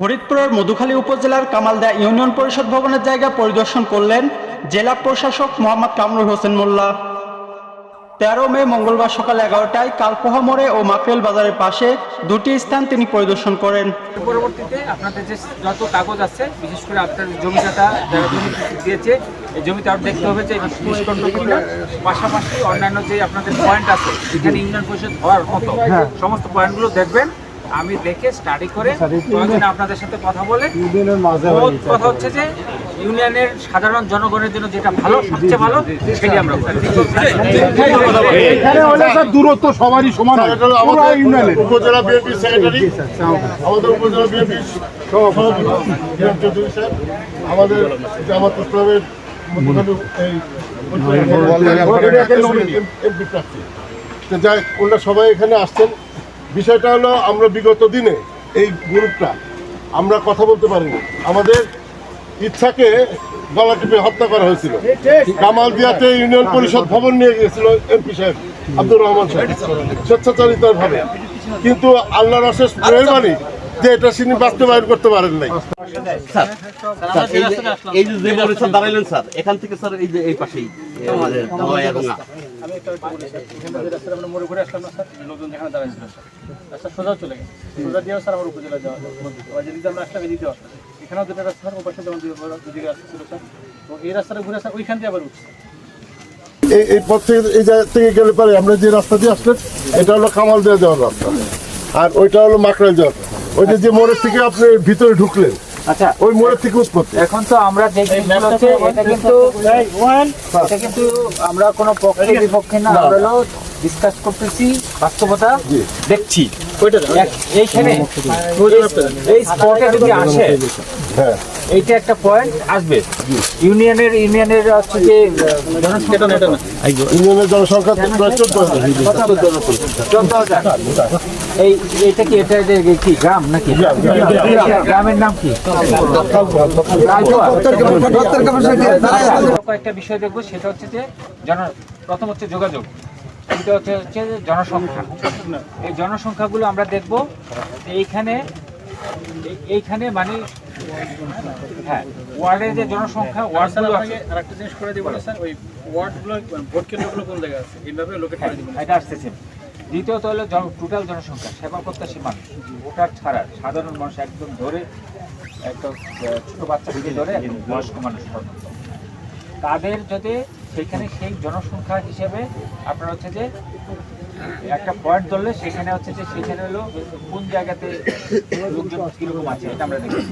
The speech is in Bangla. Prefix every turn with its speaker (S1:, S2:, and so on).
S1: ফরিদপুরের মধুখালী উপজেলার কামালদা ইউনিয়ন পরিষদ ভবনের জায়গা পরিদর্শন করলেন জেলা প্রশাসক মোহাম্মদ কামরুল হোসেন মোল্লা। তেরো মে মঙ্গলবার সকাল এগারোটায় কালপোহা মোড়ে ও মাকরেল বাজারের পাশে দুটি স্থান তিনি পরিদর্শন করেন।
S2: পরবর্তীতে আপনাদের যে যত কাগজ আছে বিশেষ করে আপনার জমিটা যারা জমি দিয়েছে এই জমিতে আর দেখতে হবে যে পাশাপাশি অন্যান্য যে আপনাদের পয়েন্ট আছে যেখানে ইউনিয়ন পরিষদ হওয়ার মতো সমস্ত পয়েন্টগুলো দেখবেন। আমি দেখে স্টাডি করে প্রয়োজনে আপনাদের সাথে কথা বলে কথা হচ্ছে যে ইউনিয়নের সাধারণ জনগণের জন্য যেটা ভালো সবচেয়ে ভালো সেটি আমরা
S3: এখানে হলে স্যার দূরত্ব সবারই সমান
S4: আমাদের
S3: ইউনিয়নের।
S4: উপজেলা বিএনপি সেক্রেটারি। আমাদের উপজেলা বিএনপি সভাপতি স্যার। আমাদের জামাত ইসলামের এই এমপি প্রার্থী। তো যাই ওনারা সবাই এখানে আসছেন। বিষয়টা হলো আমরা বিগত দিনে এই গ্রুপটা আমরা কথা বলতে পারিনি। আমাদের ইচ্ছাকে গলা টিপে হত্যা করা হয়েছিল। কামাল দিয়াতে ইউনিয়ন পরিষদ ভবন নিয়ে গিয়েছিল এমপি সাহেব আব্দুর রহমান সাহেব। স্বেচ্ছাচারিত ভাবে কিন্তু আল্লাহর অশেষ মেহরবানি যে এটা তিনি বাস্তবায়ন করতে পারেন নাই।
S5: এই যে- দাঁড়াইলেন, স্যার, এখান থেকে, স্যার, এই যে এই পাশেই আমাদের
S2: আমি একটু বলি, স্যার। যে রাস্তাটা আমরা মোড়ে ঘুরে আসলাম না, স্যার লোকজন যেখানে দাঁড়াইছিল স্যার। রাস্তা সোজা চলে গেছে। সোজা দিয়েও স্যার আমার উপজেলা যাওয়া যায়। যেদিকে আমরা আসলাম, এদিকেও আসলাম। এখানেও দুটো রাস্তা, স্যার, ওপাশে যেমন দুদিকে রাস্তা ছিল, স্যার। তো এই রাস্তাটা ঘুরে, স্যার, ওইখান দিয়ে আবার উঠছে।
S4: এই পথ থেকে, এই জায়গা থেকে গেলে পরে, আমরা যে রাস্তা দিয়ে আসলেন, এটা হলো কামাল দেওয়া যাওয়ার রাস্তা। আর ওইটা হলো মাকড়াল যাওয়ার ওই যে যে মোড়ের থেকে আপনি ভিতরে ঢুকলেন
S2: আচ্ছা
S4: ওই মোড়ের থেকে উৎপত্তি।
S2: এখন তো আমরা যে জিনিসগুলো হচ্ছে এটা কিন্তু এটা কিন্তু আমরা কোনো পক্ষে বিপক্ষে না আমরা হলো ডিসকাস করতেছি বাস্তবতা দেখছি। এইখানে এই স্পটে যদি আসে
S4: হ্যাঁ।
S2: এইটা একটা পয়েন্ট আসবে। ইউনিয়নের ইউনিয়নের হচ্ছে যে
S4: ইউনিয়নের জনসংখ্যা চোদ্দ হাজার।
S2: এই এটা কি এটা কি গ্রাম নাকি? গ্রামের নাম কি? কয়েকটা বিষয় দেখব সেটা হচ্ছে যে জন প্রথম হচ্ছে যোগাযোগ। দ্বিতীয় হচ্ছে হচ্ছে জনসংখ্যা। এই জনসংখ্যাগুলো আমরা দেখব এইখানে এইখানে মানে হ্যাঁ ওয়ার্ডের যে জনসংখ্যা ওয়ার্ডগুলো আছে।
S6: আরেকটা জিনিস করে দিব স্যার ওই ওয়ার্ডগুলো ভোট কেন্দ্রগুলো কোন জায়গায় আছে? এইভাবে লোকেট করে দিব
S2: এটা আসতেছে। দ্বিতীয়ত হলো টোটাল জনসংখ্যা সেবা প্রত্যাশী মানুষ ভোটার ছাড়া সাধারণ মানুষ একদম ধরে আহ, ছোট বাচ্চা থেকে ধরে একদম বয়স্ক মানুষ পর্যন্ত। তাদের যদি সেখানে সেই জনসংখ্যা হিসেবে আপনার হচ্ছে যে একটা পয়েন্ট ধরলে সেখানে হচ্ছে যে সেখানে হলো কোন জায়গাতে লোকজন কীরকম আছে এটা আমরা দেখি।